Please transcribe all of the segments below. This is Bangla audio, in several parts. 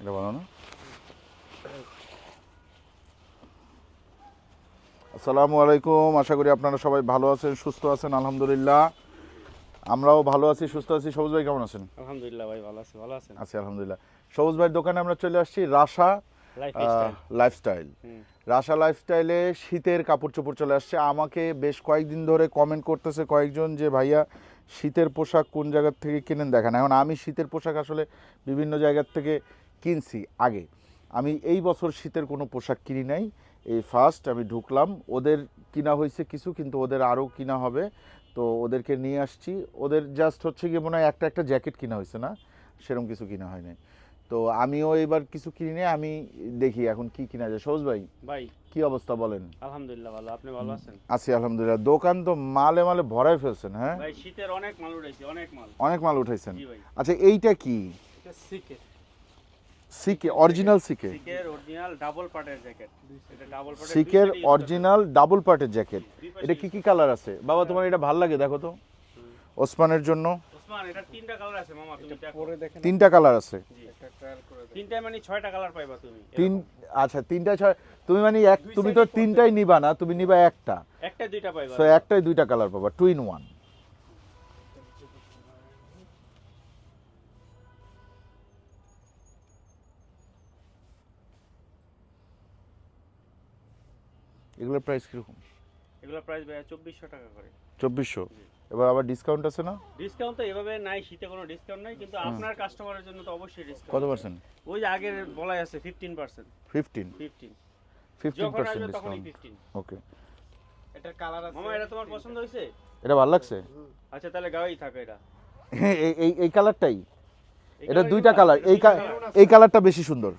এটা ভালো না। আসসালামু আলাইকুম আশা করি আপনারা সবাই ভালো আছেন সুস্থ আছেন আলহামদুলিল্লাহ। আমরাও ভালো আছি সুস্থ আছি। সবুজ ভাই কেমন আছেন? আলহামদুলিল্লাহ ভাই ভালো আছি ভালো আছেন? আছি আলহামদুলিল্লাহ। সবুজ ভাইয়ের দোকানে আমরা চলে আসছি রাশা লাইফস্টাইল রাশা লাইফস্টাইলে শীতের কাপড় চোপড় চলে আসছে। আমাকে বেশ কয়েকদিন ধরে কমেন্ট করতেছে কয়েকজন যে ভাইয়া শীতের পোশাক কোন জায়গার থেকে কিনেন দেখেন? এখন আমি শীতের পোশাক আসলে বিভিন্ন জায়গার থেকে কিনছি আগে। আমি এই বছর শীতের কোনো পোশাক কিনি নাই। এই ফার্স্ট আমি ঢুকলাম ওদের কিনা হয়েছে কিছু কিন্তু ওদের আরও কিনা হবে। তো ওদেরকে নিয়ে আসছি। ওদের জাস্ট হচ্ছে গিয়ে মনে হয় একটা একটা জ্যাকেট কিনা হয়েছে না? সেরকম কিছু কিনা হয়নি। তো আমিও এবার কিছু কিনি নাই, আমি দেখি এখন কি কিনা যায়। সৌজ ভাই ভাই। কি অবস্থা বলেন? আলহামদুলিল্লাহ ভালো। আপনি ভালো আছেন? আছি আলহামদুলিল্লাহ। দোকান তো মালে মালে ভরাই ফেলছেন হ্যাঁ? ভাই শীতের অনেক মাল উঠেছে অনেক মাল। অনেক মাল উঠাইছেন। জি ভাই। আচ্ছা এইটা কি? এটা সিকে সিকে অরিজিনাল সিকে সিকের অরিজিনাল ডাবল পার্টের জ্যাকেট এটা ডাবল পার্টের সিকের অরিজিনাল ডাবল পার্টের জ্যাকেট এটা কি কি কালার আছে? বাবা তোমার এটা ভালো লাগে দেখো তো। ওসমানের জন্য। এটা তিনটা কালার আছে মামা তুমি দেখো। পরে দেখেন তিনটা কালার আছে। একটা ট্রায়াল করে দেখেন তিনটা মানে কালার তিন আচ্ছা তিনটা ছয় তুমি মানে এক তুমি তো তিনটাই নিবা না তুমি নিবা একটা। একটা দুইটা পাইবা একটাই দুইটা কালার পাবা টু ইন ওয়ান এগুলোর প্রাইস কীরকম? এগুলোর প্রাইস ভাই চব্বিশশো টাকা করে। চব্বিশশো? এবার আবার ডিসকাউন্ট আছে না? ডিসকাউন্ট তো এভাবে নাই শীতে কোনো ডিসকাউন্ট নাই কিন্তু আপনার কাস্টমারের জন্য তো অবশ্যই ডিসকাউন্ট কত পার্সেন্ট ওই যে আগের বলাই আছে fifteen percent fifteen fifteen fifteen percent তখনই ডিসকাউন্ট ফিফটিন ওকে এটার কালার আছে। মামা এটা তোমার পছন্দ হয়েছে? এটা ভালো লাগছে? আচ্ছা তাহলে গাওয়াই থাকে এটা। এই এই এই কালারটাই এটা দুইটা কালার এই? এই কালারটা বেশি সুন্দর।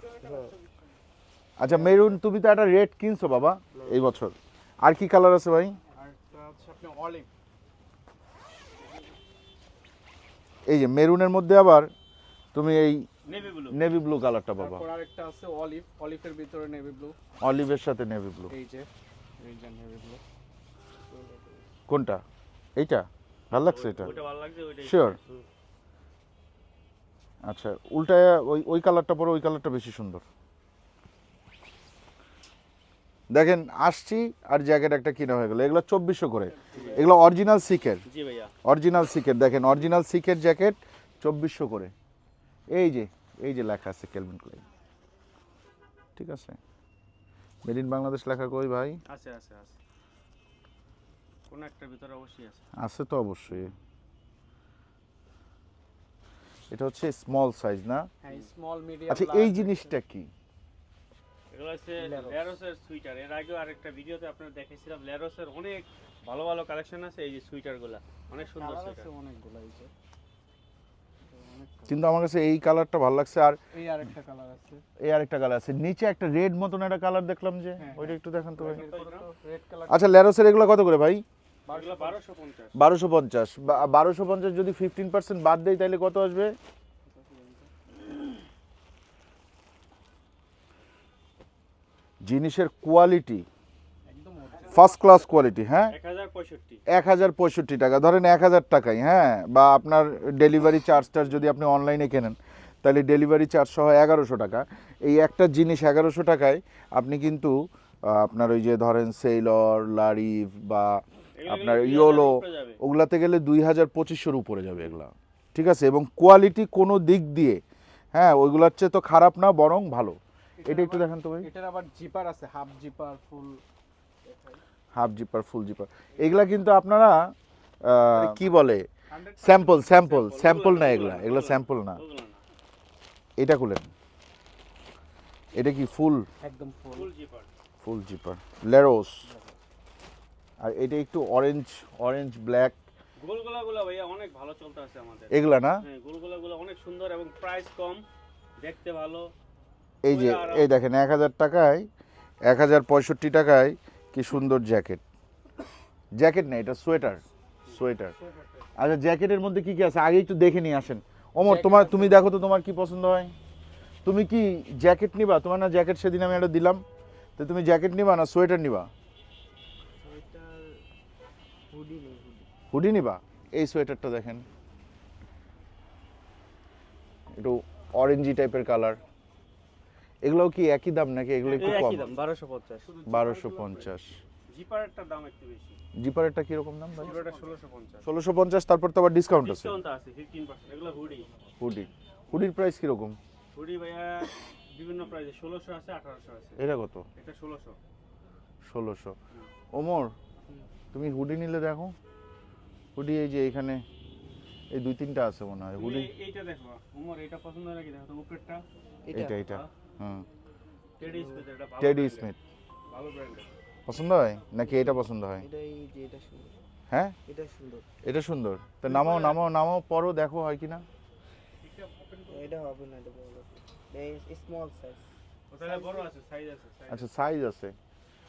আচ্ছা মেরুন তুমি তো একটা রেড কিনছো বাবা। এই বছর। আর কি কালার আছে ভাই? আর একটা এই যে মেরুনের মধ্যে আবার তুমি এই নেভি ব্লু কালারটা পাবা। তারপর আরেকটা আছে অলিভ অলিভের ভিতরে নেভি ব্লু অলিভের সাথে নেভি ব্লু এই যে এই যে নেভি ব্লু কোনটা? এইটা? ভালো লাগছে এটা? শিওর আচ্ছা উল্টায় ওই ওই কালারটা পরে ওই কালারটা বেশি সুন্দর। দেখেন আসছি আর জ্যাকেট একটা কিনা হয়ে গেল। এগুলো চব্বিশশো করে। এগুলো অরিজিনাল সিকের অরিজিনাল সিকের দেখেন অরিজিনাল সিকের জ্যাকেট চব্বিশশো করে। এই যে এই যে লেখা আছে কেলভিন ক্লাইন ঠিক আছে? মেড ইন বাংলাদেশ লেখা কই ভাই? আছে আছে আছে। কোন একটার ভিতরে অবশ্যই আছে। আছে তো অবশ্যই। এটা হচ্ছে স্মল সাইজ না? হ্যাঁ স্মল মিডিয়াম আচ্ছা এই জিনিসটা কি? এগুলো হচ্ছে। লেরোসের সুইটার এর আগেও আরেকটা ভিডিওতে আপনারা দেখেছিলাম লেরোসের অনেক ভালো ভালো কালেকশন আছে এই যে সুইটারগুলা অনেক সুন্দর সুইটার আছে অনেকগুলো এই যে। কিন্তু আমার কাছে এই কালারটা ভালো লাগছে আর এই আরেকটা কালার আছে। এই আরেকটা কালার আছে। নিচে একটা রেড মতন একটা কালার দেখলাম যে হ্যাঁ, ওইটা একটু দেখান তো ভাই। রেড কালার আচ্ছা ল্যারোসের এগুলো কত করে ভাই? এগুলো বারোশো পঞ্চাশ। বারোশো পঞ্চাশ। বারোশো পঞ্চাশ যদি ফিফটিন পার্সেন্ট বাদ দেয় তাহলে কত আসবে? জিনিসের কোয়ালিটি ফার্স্ট ক্লাস কোয়ালিটি হ্যাঁ? এক হাজার পঁয়ষট্টি। টাকা। ধরেন এক হাজার টাকাই হ্যাঁ? বা আপনার ডেলিভারি চার্জটার যদি আপনি অনলাইনে কেনেন তাহলে ডেলিভারি চার্জ সহ এগারোশো টাকা। এই একটা জিনিস এগারোশো টাকায় আপনি কিন্তু আপনার ওই যে ধরেন সেইলর লারিফ বা আপনার ইয়োলো ওগুলাতে গেলে দুই হাজার পঁচিশশোর উপরে যাবে এগুলা। ঠিক আছে? এবং কোয়ালিটি কোনো দিক দিয়ে হ্যাঁ ওইগুলোর চেয়ে তো খারাপ না বরং ভালো। এটা একটু দেখান তো ভাই। এটার আবার জিপার আছে half zipper full. Half zipper full zipper. এগুলা কিন্তু আপনারা কি বলে? Sample sample sample. না এগুলা এগুলো স্যাম্পল না। এটা খুলেন। এটা কি ফুল? একদম ফুল। Full zipper. Full zipper. লেরোস। আর এটা একটু অরেঞ্জ অরেঞ্জ ব্ল্যাক। গোলগোলা গুলা ভাইয়া অনেক ভালো চলতে আছে আমাদের। এগুলা না? হ্যাঁ গোলগোলা অনেক সুন্দর এবং প্রাইস কম। দেখতে ভালো। এই যে এই দেখেন এক হাজার টাকায় এক হাজার পঁয়ষট্টি টাকায় কি সুন্দর জ্যাকেট। জ্যাকেট না এটা সোয়েটার সোয়েটার। আচ্ছা জ্যাকেটের মধ্যে কি কি আছে? আগে একটু দেখে নিয়ে আসেন। ওমর Jacket তোমার তুমি দেখো তো তোমার কি পছন্দ হয়। তুমি কি জ্যাকেট নিবা? তোমার না জ্যাকেট সেদিন আমি একটা দিলাম। তো তুমি জ্যাকেট নিবা না সোয়েটার নিবা? হুডি নিবা? এই সোয়েটারটা দেখেন। একটু অরেঞ্জি টাইপের কালার এগুলোও কি একই দাম নাকি? এগুলো একটু কম। একই দাম বারোশো পঞ্চাশ। বারোশো দাম একটু বেশি। জিপারেরটা কীরকম দাম ভাই? পুরোটা ষোলোশো পঞ্চাশ। তারপর তো আবার ডিসকাউন্ট আছে। ডিসকাউন্ট আছে ফিফটিন পার্সেন্ট এগুলো হুডি হুডি হুডির প্রাইস কীরকম? হুডি ভাইয়া বিভিন্ন প্রাইসে ষোলোশো আছে আঠারোশো আছে। এটা কত? এটা ষোলোশো। ষোলোশো। ওমর তুমি হুডি নিলে দেখো। হুডি এই যে এখানে এই দুই তিনটা আছে মনে হয়। হুডি এইটা দেখো উমর এটা পছন্দ হয় নাকি দেখো? তো উপরেরটা? এটা এটা হুম। টেডি স্মিথ এটা টেডি স্মিথ ভালো ব্র্যান্ডের পছন্দ হয়? নাকি এটা পছন্দ হয়? এটা যে এটা সুন্দর। হ্যাঁ? এটা সুন্দর। এটা সুন্দর। তো নামাও নামাও নামাও পরও দেখো হয় কিনা। এটা হবে না এটা বড়। স্মল সাইজ ওটালে বড় আছে সাইজ আছে আচ্ছা সাইজ আছে।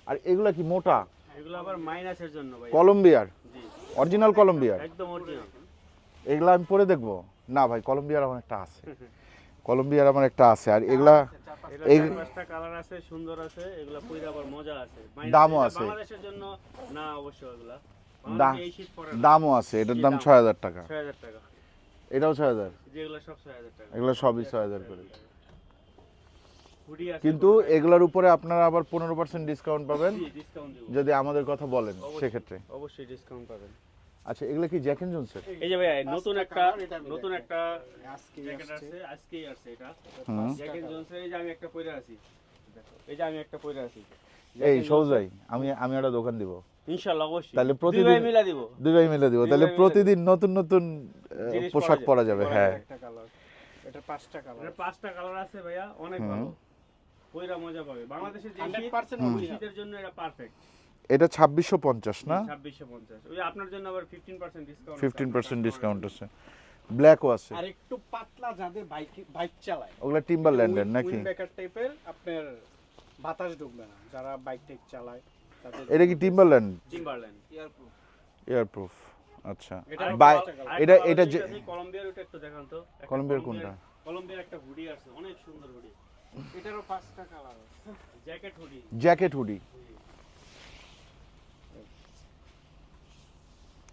আর এগুলা কি মোটা? এগুলো আবার মাইনাসের জন্য ভাই। কলম্বিয়ার জি। অরিজিনাল কলম্বিয়ার একদম অরিজিনাল এগুলা আমি পরে দেখব। না ভাই কলম্বিয়ার আমার একটা আছে। কলম্বিয়ার আমার একটা আছে। আর এগুলা এটা এই- পাঁচটা কালার আছে সুন্দর আছে এগুলা পরে আবার মজা আছে। দামও আছে। বাংলাদেশের জন্য না অবশ্য এগুলা। দা- বাংলাদেশে এই শীত পরে না। দামও আছে এটার দাম ছয় হাজার টাকা। টাকা। এটাও ছয় হাজার। যেগুলো সব 6000 টাকা। এগুলো সবই ছয় হাজার করে। কিন্তু এগুলোর উপরে আপনারা আবার পনেরো পার্সেন্ট ডিসকাউন্ট পাবেন। যদি আমাদের কথা বলেন সেক্ষেত্রে। অবশ্যই ডিসকাউন্ট পাবেন। আচ্ছা এগুলো কি জ্যাক এন্ড জোনসের? এই যে ভাই নতুন একটা নতুন একটা আজকে জ্যাকেট আছে আজকেই আসছে এটা। হুম। জ্যাকেট জনসের এই যে আমি একটা পরে আছি। এই যে আমি একটা পরে আছি। এই সৌজাই আমি আমি একটা দোকান দিব। ইনশাআল্লাহ অবশ্যই। তাহলে দুই প্রতিদিন- ভাই মিলা দিব। দুই ভাই মিলে দিব। তাহলে প্রতিদিন নতুন নতুন পোশাক পরা যাবে। হ্যাঁ। একটা কালার এটা পাঁচটা কালারের পাঁচটা কালার আছে ভাইয়া অনেক ভালো। পয়রা মজা পাবে। বাংলাদেশের যে হান্ড্রেড শীত, পার্সেন্ট হুম। শীতের জন্য এটা পারফেক্ট এটা ছাব্বিশশো পঞ্চাশ না? আপনার জন্য আবার fifteen percent discount fifteen percent discount আছে। ব্ল্যাকও আছে। আর একটু পাতলা যাদের বাইক বাইক চালায়। ওগুলা টিম্বারল্যান্ডের নাকি? ব্যাকার টাইপের আপনার বাতাস ঢুকবে না। যারা বাইক টাইক চালায় তাদের এটা কি টিম্বারল্যান্ড টিম্বারল্যান্ড এয়ারপ্রুফ এয়ারপ্রুফ আচ্ছা। এটা এটা এটা যে কলম্বিয়ার ওটা একটু দেখান তো। কলম্বিয়ার কলম্বিয়ার- কোনটা? কলম্বিয়ার একটা হুডি আছে অনেক সুন্দর হুডি এটারও পাঁচটা কালার আছে। জ্যাকেট হুডি জ্যাকেট হুডি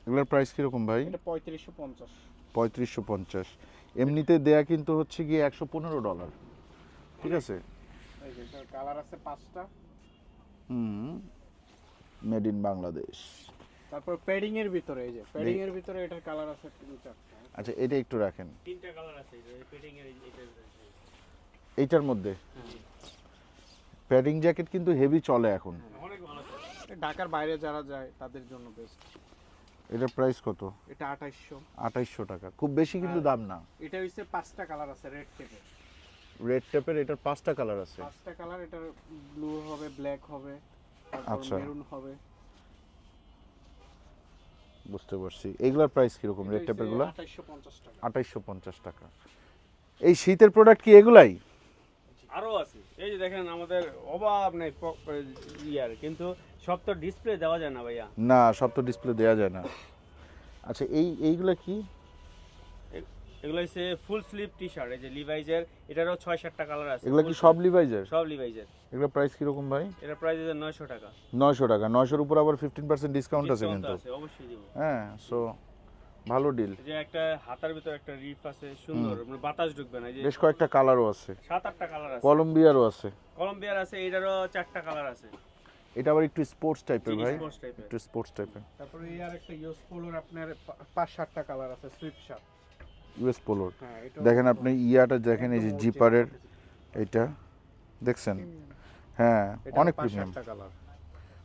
এগুলোর প্রাইস কীরকম ভাই? এটা পঁয়ত্রিশশো পঞ্চাশ। পঁয়ত্রিশশো পঞ্চাশ। এমনিতে দেয়া কিন্তু হচ্ছে গিয়ে একশো পনেরো ডলার ঠিক আছে? এই যে এটার কালার আছে পাঁচটা। হুম মেড ইন বাংলাদেশ। তারপর প্যাডিং এর ভিতরে এই যে প্যাডিং এর ভিতরে এটার কালার আছে তিন চারটা। আচ্ছা এটা একটু রাখেন। তিনটা কালার আছে ফিটিং এর এটা এইটার মধ্যে? প্যাডিং জ্যাকেট কিন্তু হেভি চলে এখন। অনেক ভালো ঢাকার বাইরে যারা যায় তাদের জন্য বেস্ট এটার প্রাইস কত? এটা আঠাইশশো। আঠাইশশো টাকা। খুব বেশি কিন্তু দাম না। এটা হচ্ছে পাঁচটা কালার আছে রেড টেপের রেড টেপের এটার পাঁচটা কালার আছে। পাঁচটা কালার এটার ব্লু হবে ব্ল্যাক হবে আচ্ছা। মেরুন হবে। বুঝতে পারছি। এগুলোর প্রাইস কীরকম রেড টেপেরগুলো আঠাইশশো পঞ্চাশ টাকা। আঠাইশশো পঞ্চাশ টাকা। এই শীতের প্রোডাক্ট কি এগুলাই? আরও আছে। এই যে দেখেন আমাদের অভাব নেই ইয়ার কিন্তু সব তো ডিসপ্লে দেওয়া যায় না ভাইয়া। না সব তো ডিসপ্লে দেওয়া যায় না। আচ্ছা এই এইগুলা কি? এগুলো হচ্ছে ফুল স্লিভ টি শার্ট এই যে লিভাইজের এটারও ছয় সাতটা কালার আছে। এগুলা কি সব লিভাইজের সব লিভাইজের এগুলো প্রাইস কীরকম ভাই? এটা প্রাইস আছে নয়শো টাকা। নয়শো টাকা। নয়শোর উপর আবার ফিফটিন পার্সেন্ট ডিসকাউন্ট আছে কিন্তু। অবশ্যই দিব। হ্যাঁ সো ভালো ডিল যে একটা হাতার ভিতর একটা রিপ আছে সুন্দর মানে বাতাস ঢুকবে না এই যে বেশ কয়েকটা কালারও আছে। সাত আটটা কালার আছে। কলম্বিয়ারও আছে। কলম্বিয়ার আছে এটারও চারটা কালার আছে। এটা আবার একটু স্পোর্টস টাইপের ভাই। একটু স্পোর্টস টাইপের তারপরে এই আর একটা ইউজ পোলোর আপনার পাঁচ সাতটা কালার আছে সুইপ শার্ট ইউএস পোলোর হ্যাঁ দেখেন আপনি ইয়াটা দেখেন এই যে জিপারের এইটা দেখছেন? হ্যাঁ অনেক প্রিমিয়াম কালার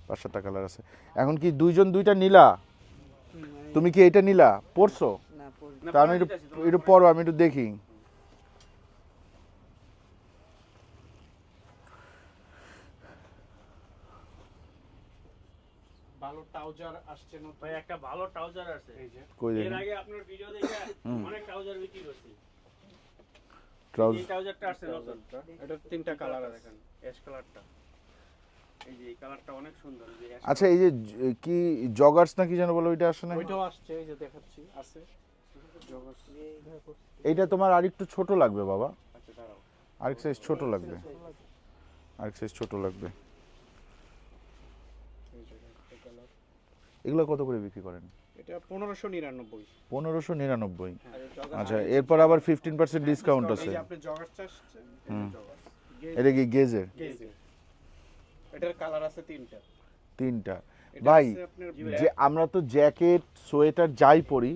পাঁচ সাতটা কালার আছে। এখন কি দুইজন দুইটা নিলা? তুমি কি এটা নিলা? পড়ছো না পরি না, তা আমি একটু পরে একটু পড়ো আমি একটু দেখি ভালো ট্রাউজার আসছে নতুন। ভাই একটা ভালো ট্রাউজার আছে। এই যে। এর আগে আপনার ভিডিও দেখে অনেক ট্রাউজার বিক্রি করছি। ট্রাউজ এই ট্রাউজারটা আসছে নতুন। এটা তিনটা কালার আছে দেখেন অ্যাশ কালারটা এই যে এই কালারটা অনেক সুন্দর যে আচ্ছা এই যে কি জগার্স না কি যেন বলো ওইটা আসে না ওইটাও আসছে এই যে দেখাচ্ছি আছে। জগার্স। এইটা তোমার আরেকটু ছোট লাগবে বাবা। আচ্ছা দাঁড়াও। আরেক সাইজ ছোট লাগবে। আরেক সাইজ ছোট লাগবে এই যে একটা কালার এগুলো কত করে বিক্রি করেন? এটা পনেরোশো নিরানব্বই। পনেরোশো নিরানব্বই। জগার্স আচ্ছা এরপর আবার ফিফটিন পার্সেন্ট ডিসকাউন্ট আছে। এটা কি গেজের গেজে। এটার কালার আছে তিনটা। তিনটা। ভাই যে আমরা তো জ্যাকেট সোয়েটার যাই পরি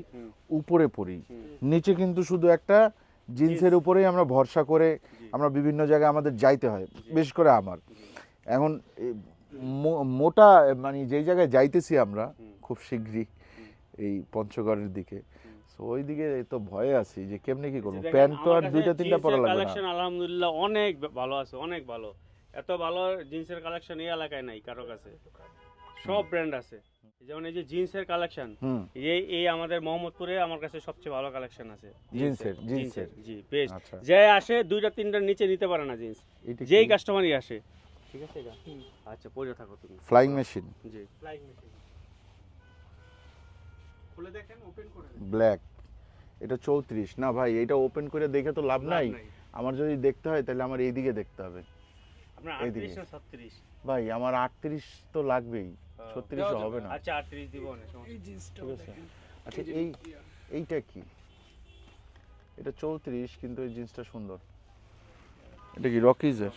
উপরে পরি। নিচে কিন্তু শুধু একটা জিন্সের উপরেই আমরা ভরসা করে আমরা বিভিন্ন জায়গায় আমাদের যাইতে হয় বিশেষ করে আমার। এখন মোটা মানে যেই জায়গায় যাইতেছি আমরা খুব শীঘ্রই এই পঞ্চগড়ের দিকে। ওই দিকে তো ভয়ে আছি যে কেমনে কি করব? প্যান্ট তো আর দুইটা তিনটা পরা লাগবে না। কালেকশন আলহামদুলিল্লাহ অনেক ভালো আছে অনেক ভালো। এত ভালো জিন্সের কালেকশন এই এলাকায় নাই কারও কাছে। সব ব্র্যান্ড আছে। যেমন এই যে জিন্সের কালেকশন এই এই আমাদের মোহাম্মদপুরে আমার কাছে সবচেয়ে ভালো কালেকশন আছে। জিন্সের, জিন্সের। জি বেস্ট আচ্ছা। যে আসে দুইটা তিনটার নিচে নিতে পারে না জিন্স যেই কাস্টমারই আসে। ঠিক আছে এটা? আচ্ছা পরে থাকো তুমি। ফ্লাইং মেশিন জি। ফ্লাইং মেশিন খুলে দেখেন ওপেন করে। ব্ল্যাক এটা চৌত্রিশ। না ভাই এটা ওপেন করে দেখে তো লাভ নাই। আমার যদি দেখতে হয় তাহলে আমার এইদিকে দেখতে হবে। ভাই আমার আটত্রিশ তো লাগবেই। ছত্রিশ হবে না। আচ্ছা আটত্রিশ দিব না সমস্যা। এই নেই। জিন্সটাও ঠিক আছে। আচ্ছা এই এইটা কি? এটা চৌত্রিশ কিন্তু এই জিন্সটা সুন্দর। এটা কি রকিজের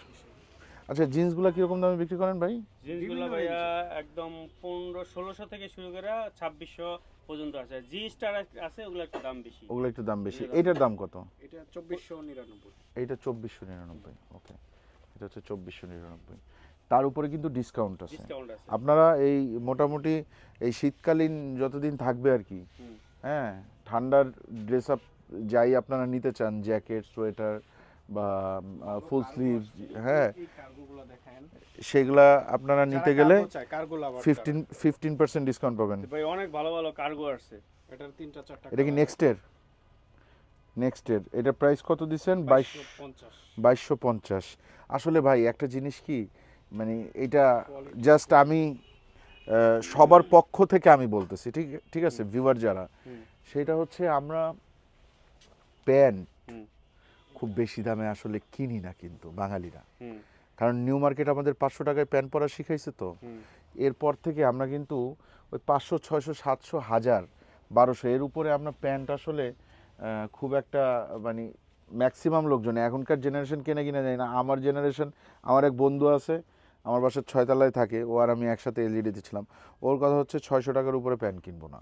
আচ্ছা জিন্সগুলো কীরকম দামে বিক্রি করেন ভাই? জিন্সগুলো ভাইয়া একদম পনেরো ষোলোশো থেকে শুরু করে ছাব্বিশশো পর্যন্ত আছে। জি স্টার আছে ওগুলো একটু দাম বেশি। ওগুলো একটু দাম বেশি। এগুলো দাম এইটার দাম কত? এটা চব্বিশশো নিরানব্বই। এইটা চব্বিশশো নিরানব্বই ওকে এটা হচ্ছে চব্বিশশো নিরানব্বই। তার উপরে কিন্তু ডিসকাউন্ট আছে। আপনারা এই মোটামুটি এই শীতকালীন যতদিন থাকবে আর কি হ্যাঁ ঠান্ডার ড্রেস আপ যাই আপনারা নিতে চান জ্যাকেট সোয়েটার বা ফুল স্লিভ হ্যাঁ। সেগুলা আপনারা নিতে গেলে ফিফটিন ফিফটিন পার্সেন্ট ডিসকাউন্ট পাবেন। ভাই অনেক ভালো ভালো কার্গো আসছে। এটার তিনটা চারটা এটা কি নেক্সটের নেক্সটের এটা প্রাইস কত দিচ্ছেন? বাইশ বাইশশো পঞ্চাশ। আসলে ভাই একটা জিনিস কি মানে এটা জাস্ট আমি সবার পক্ষ থেকে আমি বলতেছি ঠিক ঠিক আছে? ভিউয়ার যারা। সেটা হচ্ছে আমরা প্যান্ট। খুব বেশি দামে আসলে কিনি না কিন্তু বাঙালিরা। কারণ নিউ মার্কেট আমাদের পাঁচশো টাকায় প্যান্ট পরা শিখাইছে তো। এরপর থেকে আমরা কিন্তু ওই পাঁচশো ছয়শো সাতশো হাজার বারোশো এর উপরে আমরা প্যান্ট আসলে খুব একটা মানে ম্যাক্সিমাম লোকজন এখনকার জেনারেশন কেনে কিনা যায় না। আমার জেনারেশন আমার এক বন্ধু আছে আমার বাসার ছয়তলায় থাকে ও আর আমি একসাথে এলইডিতে ছিলাম। ওর কথা হচ্ছে ছয়শো টাকার উপরে প্যান্ট কিনবো না।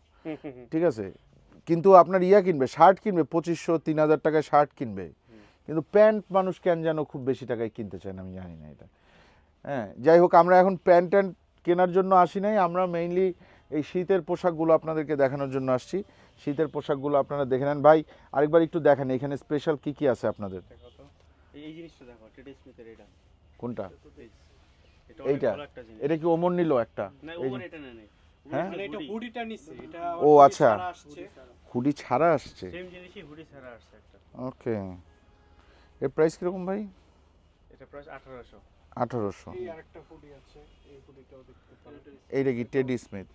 ঠিক আছে? কিন্তু আপনার ইয়া কিনবে শার্ট কিনবে পঁচিশশো তিন হাজার টাকায় শার্ট কিনবে। কিন্তু প্যান্ট মানুষ কেন যেন খুব বেশি টাকায় কিনতে চায় না আমি জানি না এটা। হ্যাঁ যাই হোক আমরা এখন প্যান্ট ট্যান্ট কেনার জন্য আসি নাই আমরা মেইনলি এই শীতের পোশাকগুলো আপনাদেরকে দেখানোর জন্য আসছি। শীতের পোশাকগুলো আপনারা দেখে নেন। ভাই আরেকবার একটু দেখেন এখানে স্পেশাল কি কি আছে আপনাদের? এই- এই জিনিসটা দেখো টেডি স্মিথের এটা। কোনটা? এইটা? এটা কি ওমর নিল একটা? না এই এটা নেই। হ্যাঁ? এটা হুডিটা নিচ্ছে এটা ও, আচ্ছা। হুডি ছাড়া আসছে? সেম জিনিসই হুডি ছাড়া আসছে একটা। ওকে এর প্রাইস কীরকম ভাই? এটা প্রাইস আঠারোশো। আঠারোশো। এই আরেকটা হুডি আছে এই হুডিটাও দেখতে পারেন। এইটা কি টেডি স্মিথ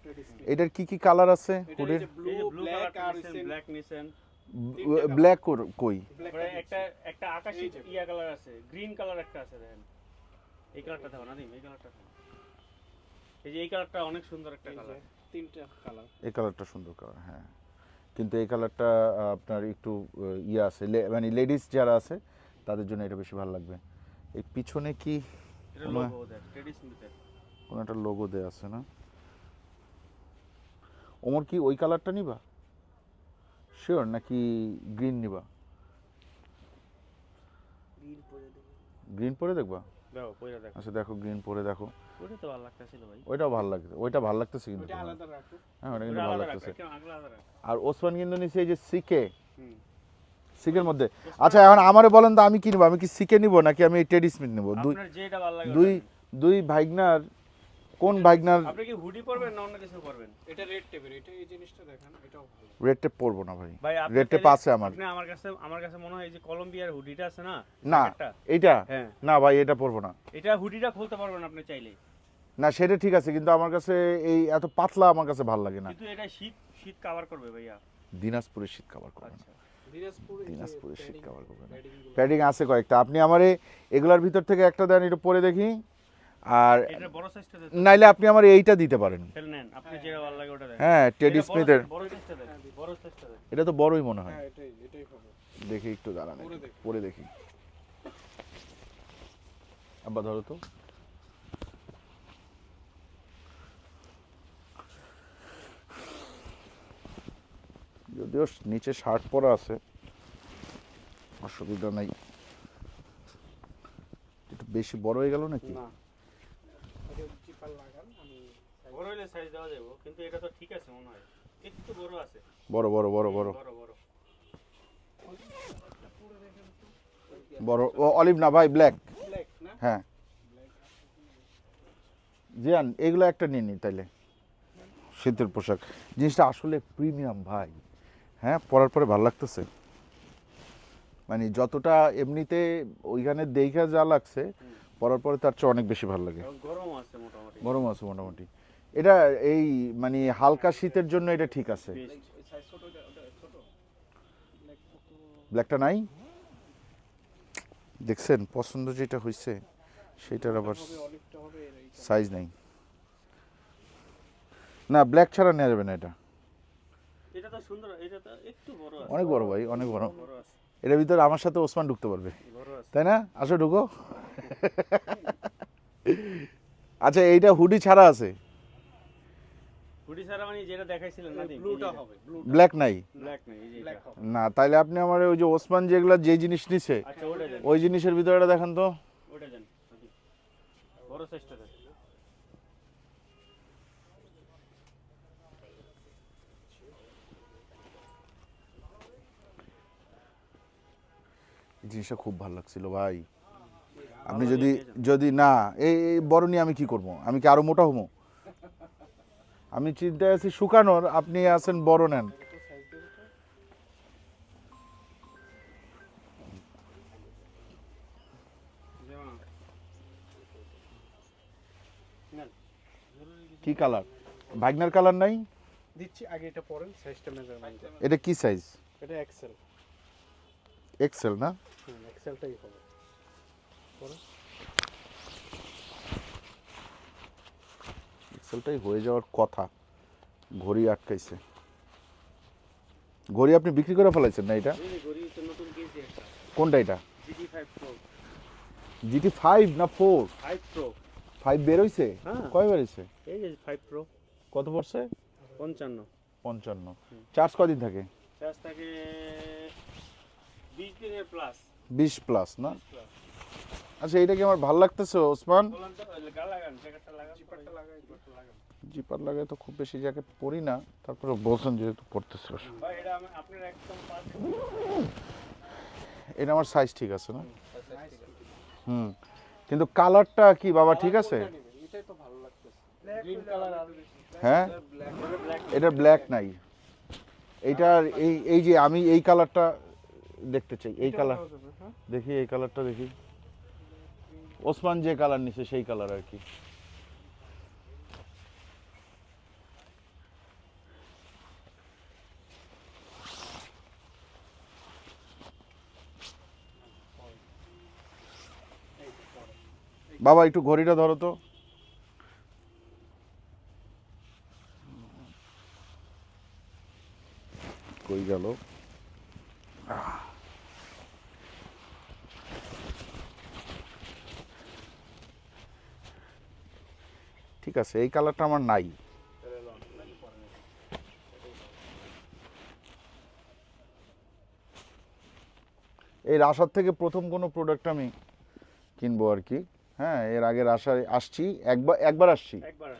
এটার কি কি কালার আছে হুডির ব্লু এই ব্ল্যাক আর ব্ল্যাক নিছেন। ব্ল্যাক কই? একটা একটা আকাশি ইয়া কালার আছে গ্রিন কালার একটা আছে দেখেন। এই কালারটা দেখো না এই কালারটা দেখো। এই যে এই কালারটা অনেক সুন্দর একটা কালার তিনটা কালার এই কালারটা সুন্দর কালার হ্যাঁ। কিন্তু এই কালারটা আপনার একটু ইয়ে আছে মানে লেডিস যারা আছে তাদের জন্য এটা বেশি ভালো লাগবে। এই পিছনে কি এটা লোগো ওদের কোনো একটা লোগো দেওয়া আছে না? ওমর কি ওই কালারটা নিবা? শিওর নাকি গ্রিন নিবা? গ্রিন পরে দেখবা। আচ্ছা দেখো গ্রিন পরে দেখো। ওটা তো ভালো লাগতেছিল ভাই। ওইটাও ভালো লাগছে ওইটা ভালো লাগতেছে কিন্তু। ওটা তোমার। আলাদা রাখো। হ্যাঁ ওটা কিন্তু ভালো লাগতেছে রাখো একদম আলাদা রাখো। আর ওসমান কিন্তু নিচে এই যে সিকে হুম। সিকের মধ্যে। আচ্ছা এখন আমারে বলেন তো আমি কি নিবো? আমি কি সিকে নিবো নাকি আমি টেডি স্মিথ নিবো? দুই দুই দুই ভাইগনার কোন ভাইগনার আপনি কি হুডি পরবেন না অন্য কিছু পরবেন? এটা রেড টেপের এটা এই জিনিসটা দেখেন এটাও ভালো। রেড টেপ পরবো না ভাই। রেড টেপ আছে আমার। আপনি আমার কাছে আমার কাছে মনে হয় এই যে কলম্বিয়ার হুডিটা আছে না না এইটা? হ্যাঁ। না ভাই এটা পরবো না। এটা হুডিটা খুলতে পারবেন আপনি চাইলে। না সেটা ঠিক আছে কিন্তু আমার কাছে এই এত পাতলা আমার কাছে ভালো লাগে না। কিন্তু এটা শীত শীত কভার করবে ভাইয়া। দিনাজপুরের শীত খাবার করবে আচ্ছা। দিনাজপুরের শীত না প্যাডিং আছে কয়েকটা। আপনি আমারে এগুলার ভিতর থেকে একটা দেন এটা পরে দেখি। আর এটা বড় সাইজটা দেন নাইলে আপনি আমার এইটা দিতে পারেন। তাহলে নেন আপনি যেটা ভালো লাগে ওটা দেন। হ্যাঁ টেডি এটা স্মিথের বড় সাইজটা দেন। বড় সাইজটা দেন। এটা তো বড়ই মনে হয়। হ্যাঁ এটাই এটাই ভালো দেখি একটু দাঁড়ান পরে দেখি। পরে দেখি। আব্বা ধরো তো। যদিও নিচে শার্ট পরা আছে অসুবিধা নাই। একটু বেশি বড় হয়ে গেল নাকি? বড় হলে সাইজ দেওয়া যাবে কিন্তু এটা তো ঠিক আছে মনে হয়। একটু বড় আছে। বড় বড় বড় বড়। বড় বড়। বড়। ও অলিভ না ভাই ব্ল্যাক হ্যাঁ। জিয়ান এগুলো একটা নিয়ে নি তাইলে। শীতের পোশাক। জিনিসটা আসলে প্রিমিয়াম ভাই। হ্যাঁ পরার পরে ভালো লাগতেছে। মানে যতটা এমনিতে ওইখানে দেখা যা লাগছে পরার পরে তার চেয়ে অনেক বেশি ভালো লাগে। গরম আছে মোটামুটি। গরম আছে মোটামুটি। এটা এই মানে হালকা শীতের জন্য এটা ঠিক আছে। ব্ল্যাকটা নাই? দেখছেন পছন্দ যেটা হয়েছে সেটার আবার। সাইজ নেই। না ব্ল্যাক ছাড়া নেওয়া যাবে না এটা। এটা তো সুন্দর এটা তো একটু বড় আছে। অনেক বড় ভাই অনেক বড়। বড় আছে। এটার ভিতরে আমার সাথে ওসমান ঢুকতে পারবে। তাই না? আসো ঢুকো। আচ্ছা এইটা হুডি ছাড়া আছে? হুডি ছাড়া মানে যেটা দেখাইছিলেন না ব্লুটা হবে ব্ল্যাক নাই? ব্ল্যাক নেই না তাইলে আপনি আমার ওই যে ওসমান যেগুলা যে জিনিস নিছে আচ্ছা ওই জিনিসের ভিতরে এটা দেখান তো। ওটা দেন। বড় সাইজটা জিনিসটা খুব ভালো লাগছিল ভাই। আপনি যদি যদি না এই বড় নিয়ে আমি কি করব? আমি কি আরও মোটা হব? আমি চিন্তায় আছি শুকানোর আপনি আছেন বড় নেন। কি কালার? ভাগনার কালার নাই? দিচ্ছি আগে এটা পরেন সাইজটা মেজারমেন্ট এটা কি সাইজ এটা এক্সেল এক্সেল না? এক্সেলটাই হবে। এক্সেলটাই হয়ে যাওয়ার কথা। ঘড়ি আটকাইছে। ঘড়ি আপনি বিক্রি করে ফেলাইছেন না এটা? কোনটা এটা? জিটি ফাইভ না ফোর ফাইভ প্রো ফাইভ বেরোইছে হ্যাঁ। কয় বেরোইছে এই যে ফাইভ প্রো কত পড়ছে? পঞ্চান্ন। পঞ্চান্ন। চার্জ কদিন থাকে? চার্জ থাকে বিশ প্লাস না? আচ্ছা এটা কি আমার ভালো লাগতেছে ওসমান? লাগাই জিপার লাগায় তো খুব বেশি জ্যাকেট পরি না তারপরে বলছেন যেহেতু পড়তেছে এটা আমার সাইজ ঠিক আছে না? হুম কিন্তু কালারটা কি বাবা ঠিক আছে? এটাই তো ভালো লাগতেছে। গ্রিন কালার আর হ্যাঁ? এটা ব্ল্যাক নাই। এইটার এই এই যে আমি এই কালারটা দেখতে চাই এই কালার হ্যাঁ। দেখি এই কালারটা দেখি। ওসমান যে কালার নিছে সেই কালার আর কি। বাবা একটু ঘড়িটা ধরো তো। কই গেল? ঠিক আছে এই কালারটা আমার নাই। এই রাসার থেকে প্রথম কোনো প্রোডাক্ট আমি কিনবো আর কি। হ্যাঁ এর আগের আশায় আসছি একবার একবার আসছি। একবার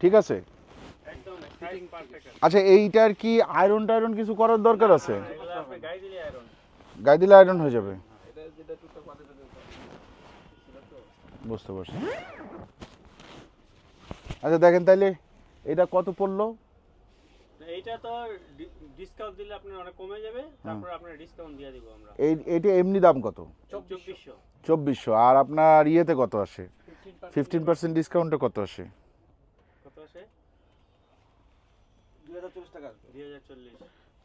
ঠিক আছে? আচ্ছা এইটার কি আয়রন টায়রন কিছু করার দরকার আছে? গায়ে দিলে আয়রন হয়ে যাবে। বুঝতে পারছি। আচ্ছা দেখেন তাইলে এটা কত পড়ল? এইটা তো ডিসকাউন্ট দিলে আপনার অনেক কমে যাবে। তারপর আপনার ডিসকাউন্ট দিয়ে দিব আমরা। এই এটা এমনি দাম কত? আর আপনার ইয়েতে কত আসে? ডিসকাউন্টে কত আসে?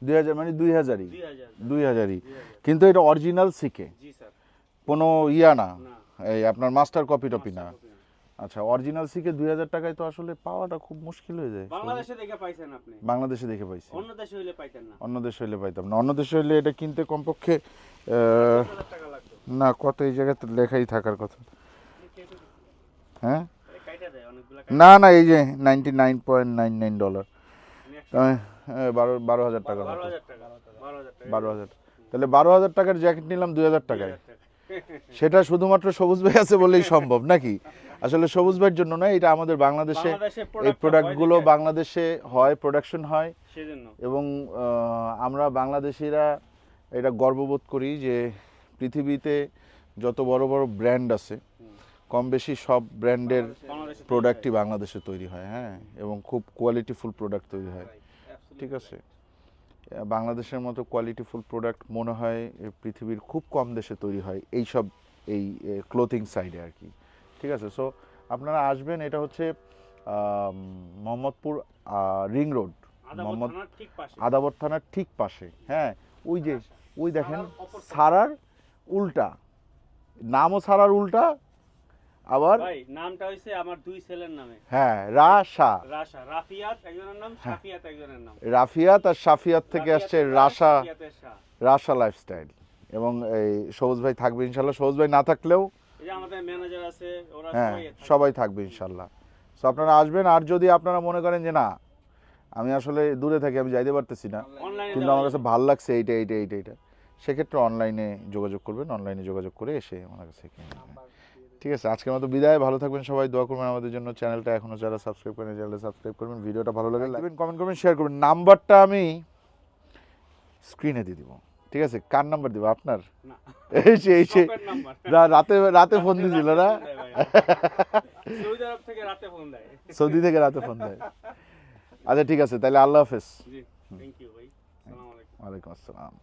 দুই হাজার মানে দুই হাজারই। দুই হাজার। দুই হাজারই। কিন্তু এটা অরিজিনাল সিকে জি স্যার। কোনো ইয়া না। এই আপনার মাস্টার কপি টপি না। আচ্ছা অরিজিনাল সিকে দুই হাজার টাকায় তো আসলে পাওয়াটা খুব মুশকিল হয়ে যায়। বাংলাদেশে দেখে পাইছেন আপনি? বাংলাদেশে দেখে পাইছি। অন্য দেশে হইলে পাইতেন না। অন্য দেশে হইলে পাইতাম না। অন্য দেশে হইলে এটা কিনতে কমপক্ষে না কত এই জায়গাতে লেখাই থাকার কথা। হ্যাঁ? না না এই যে ninety nine point nine nine dollar বারো বারো হাজার বারো মতো হাজার টাকা। বারো হাজার। তাহলে বারো হাজার টাকার জ্যাকেট নিলাম দুই হাজার টাকায়। সেটা শুধুমাত্র সবুজ ভাই আছে বলেই সম্ভব নাকি? আসলে সবুজ ভাইয়ের জন্য না এটা আমাদের বাংলাদেশে এই প্রোডাক্টগুলো বাংলাদেশে হয় প্রোডাকশন হয়। এবং আমরা বাংলাদেশিরা এটা গর্ববোধ করি যে পৃথিবীতে যত বড় বড় ব্র্যান্ড আছে কম বেশি সব ব্র্যান্ডের প্রোডাক্টই বাংলাদেশে তৈরি হয় হ্যাঁ এবং খুব কোয়ালিটিফুল প্রোডাক্ট তৈরি হয়। ঠিক আছে। বাংলাদেশের মতো কোয়ালিটিফুল প্রোডাক্ট মনে হয় পৃথিবীর খুব কম দেশে তৈরি হয় এই সব এই ক্লোথিং সাইডে আর কি। ঠিক আছে সো আপনারা আসবেন এটা হচ্ছে মোহাম্মদপুর রিং রোড মোহাম্মদ আদাবর থানার ঠিক পাশে হ্যাঁ ওই যে ওই দেখেন সারার উল্টা নামও সারার উল্টা আবার? ভাই নামটা হইছে আমার দুই ছেলের নামে। হ্যাঁ রাশা। রাশা রাফিয়াত একজনের নাম হ্যাঁ। সাফিয়াত একজনের নাম। রাফিয়াত আর সাফিয়াত থেকে আসছে রাশা রাশা লাইফস্টাইল এবং এই সবুজ ভাই থাকবে ইনশাল্লাহ। সবুজ ভাই না থাকলেও এই যে আমাদের ম্যানেজার আছে ওরা হ্যাঁ সবাই থাকে। সবাই থাকবে ইনশাল্লাহ। সো আপনারা আসবেন আর যদি আপনারা মনে করেন যে না আমি আসলে দূরে থাকি আমি যাইতে পারতেছি না কিন্তু আমার কাছে ভালো লাগছে এইটা এইটা এইটা এইটা। সেক্ষেত্রে অনলাইনে যোগাযোগ করবেন অনলাইনে যোগাযোগ করে এসে আমার কাছে ঠিক আছে আজকের মতো বিদায়। ভালো থাকবেন সবাই দোয়া করবেন আমাদের জন্য। চ্যানেলটা এখনও যারা সাবস্ক্রাইব করেন চ্যানেলটা সাবস্ক্রাইব করবেন। ভিডিওটা ভালো লাগলে লাইক করবেন কমেন্ট করবেন শেয়ার করবেন। নাম্বারটা আমি স্ক্রিনে দিয়ে দিব। ঠিক আছে কার নাম্বার দিব? আপনার। এই যে এই যে। শপের রাতে রাতে ফোন দিছিল না? সৌদি আরব থেকে রাতে ফোন দেয়। সৌদি থেকে রাতে ফোন দেয়। আচ্ছা ঠিক আছে তাহলে আল্লাহ হাফেজ। জি থ্যাংক ইউ ভাই। আসসালামু আলাইকুম। ওয়ালাইকুম আসসালাম।